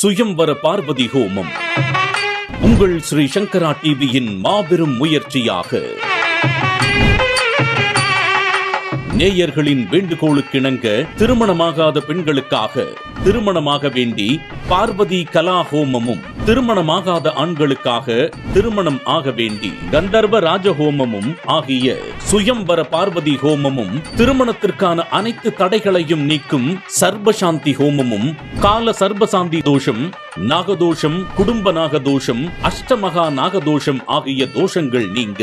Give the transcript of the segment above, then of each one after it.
சுயம்வர பார்வதி ஹோமம். உங்கள் ஸ்ரீ சங்கரா டிவியின் மாபெரும் முயற்சியாக. நேயர்களின் வேண்டுகோளுக்கிணங்க திருமணமாகாத பெண்களுக்காக திருமணமாக வேண்டி பார்வதி கலா ஹோமமும். திருமணமாகாத ஆண்களுக்காக திருமணம் ஆக வேண்டி கந்தர்வ ராஜஹோமமும் ஆகிய சுயம்பர பார்வதி ஹோமமும் திருமணத்திற்கான அனைத்து தடைகளையும் நீக்கும் சர்வசாந்தி ஹோமமும் கால சர்வசாந்தி தோஷம் நாகதோஷம் குடும்ப நாகதோஷம் அஷ்டமகா நாகதோஷம் ஆகிய தோஷங்கள் நீங்க.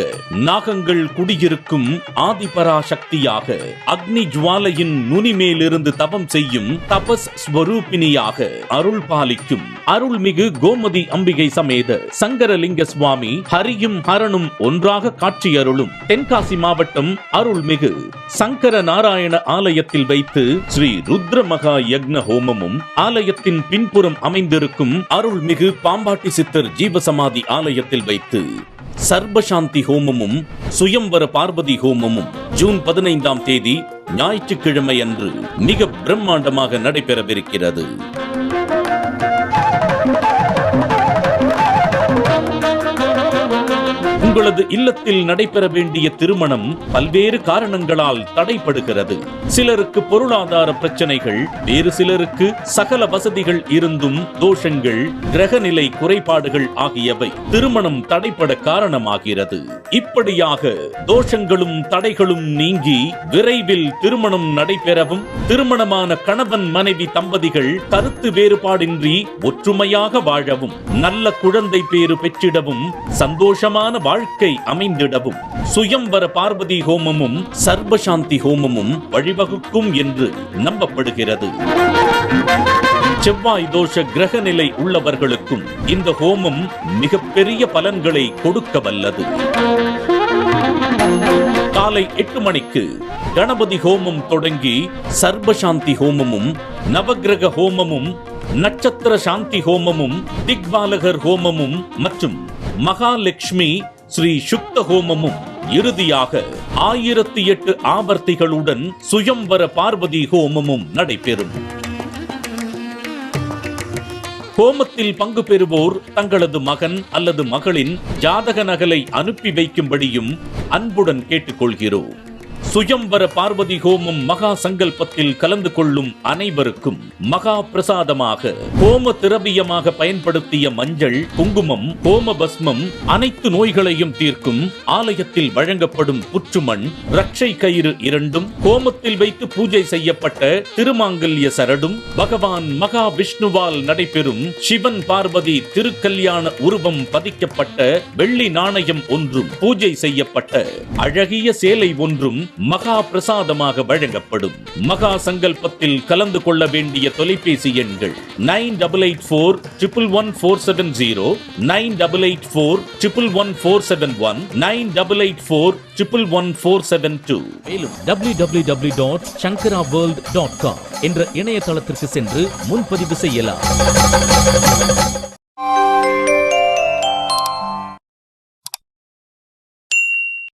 நாகங்கள் குடியிருக்கும் ஆதிபரா சக்தியாக அக்னி ஜுவாலையின் நுனி மேலிருந்து தவம் செய்யும் தபஸ் ஸ்வரூபிணியாக அருள் பாலிக்கும். அருள்மிகு கோமதி ஆதி அம்பிகை சமேத சங்கரலிங்க சுவாமி ஹரியும் ஹரனும் ஒன்றாக காட்சியருளும். தென்காசி மாவட்டம் அருள்மிகு. சங்கர நாராயண ஆலயத்தில் வைத்து ஸ்ரீ ருத்ர மகா யக்ன ஹோமமும் ஆலயத்தின் பின்புறம் அமைந்திருக்கும் அருள்மிகு பாம்பாட்டி சித்தர் ஜீவசமாதி ஆலயத்தில் வைத்து சர்வசாந்தி ஹோமமும் சுயம்வர பார்வதி ஹோமமும் ஜூன் பதினைந்தாம் தேதி ஞாயிற்றுக்கிழமை அன்று மிக பிரம்மாண்டமாக நடைபெறவிருக்கிறது. உங்களது இல்லத்தில் நடைபெற வேண்டிய திருமணம் பல்வேறு காரணங்களால் தடைப்படுகிறது சிலருக்கு பொருளாதார பிரச்சனைகள் வேறு சிலருக்கு சகல வசதிகள் இருந்தும் தோஷங்கள் கிரகநிலை குறைபாடுகள் ஆகியவை திருமணம் தடைபட காரணமாகிறது. இப்படியாக தோஷங்களும் தடைகளும் நீங்கி விரைவில் திருமணம் நடைபெறவும் திருமணமான கணவன் மனைவி தம்பதிகள் கருத்து வேறுபாடின்றி ஒற்றுமையாக வாழவும் நல்ல குழந்தை பேறு பெற்றிடவும் சந்தோஷமான வாழ்க்கை அமைந்திடவும் சுயம்வர பார்வதி ஹோமமும் சர்வசாந்தி ஹோமமும் வழிவகுக்கும் என்று நம்பப்படுகிறது. செவ்வாய் தோஷ கிரக நிலை உள்ளவர்களுக்கும் இந்த ஹோமம் மிகப்பெரிய பலன்களை கொடுக்க வல்லது காலை எட்டு மணிக்கு கணபதி ஹோமம் தொடங்கி சர்வசாந்தி ஹோமமும் நவகிரக ஹோமமும் நட்சத்திர சாந்தி ஹோமமும் திக்பாலகர் ஹோமமும் மற்றும் மகாலட்சுமி ஸ்ரீ சுக்த ஹோமமும் இறுதியாக ஆயிரத்தி எட்டு ஆவர்த்திகளுடன் சுயம்வர பார்வதி ஹோமமும் நடைபெறும். ஹோமத்தில் பங்கு பெறுவோர் தங்களது மகன் அல்லது மகளின் ஜாதக நகலை அனுப்பி வைக்கும்படியும் அன்புடன் கேட்டுக்கொள்கிறோம். சுயம்வர பார்வதி ஹோமம் மகா சங்கல்பத்தில் கலந்து கொள்ளும் அனைவருக்கும் மகா பிரசாதமாக ஹோம திரவியமாக பயன்படுத்திய மஞ்சள் குங்குமம் ஹோம பஸ்மம் அனைத்து நோய்களையும் தீர்க்கும் ஆலயத்தில் வழங்கப்படும் புற்றுமண் ரட்சை கயிறு இரண்டும் ஹோமத்தில் வைத்து பூஜை செய்யப்பட்ட திருமாங்கல்ய சரடும் பகவான் மகா விஷ்ணுவால் நடைபெறும் சிவன் பார்வதி திருக்கல்யாண உருவம் பதிக்கப்பட்ட வெள்ளி நாணயம் ஒன்றும் பூஜை செய்யப்பட்ட அழகிய சேலை ஒன்றும் மகா பிரசாதமாக வழங்கப்படும். மகா சங்கல்பத்தில் கலந்து கொள்ள வேண்டிய தொலைபேசி எண்கள் nine double eight four triple one four seven zero nine double eight four triple one four seven one nine double eight four triple one four seven two. மேலும் W W W dot Sankara world dot com என்ற இணையதளத்திற்கு சென்று முன்பதிவு செய்யலாம்.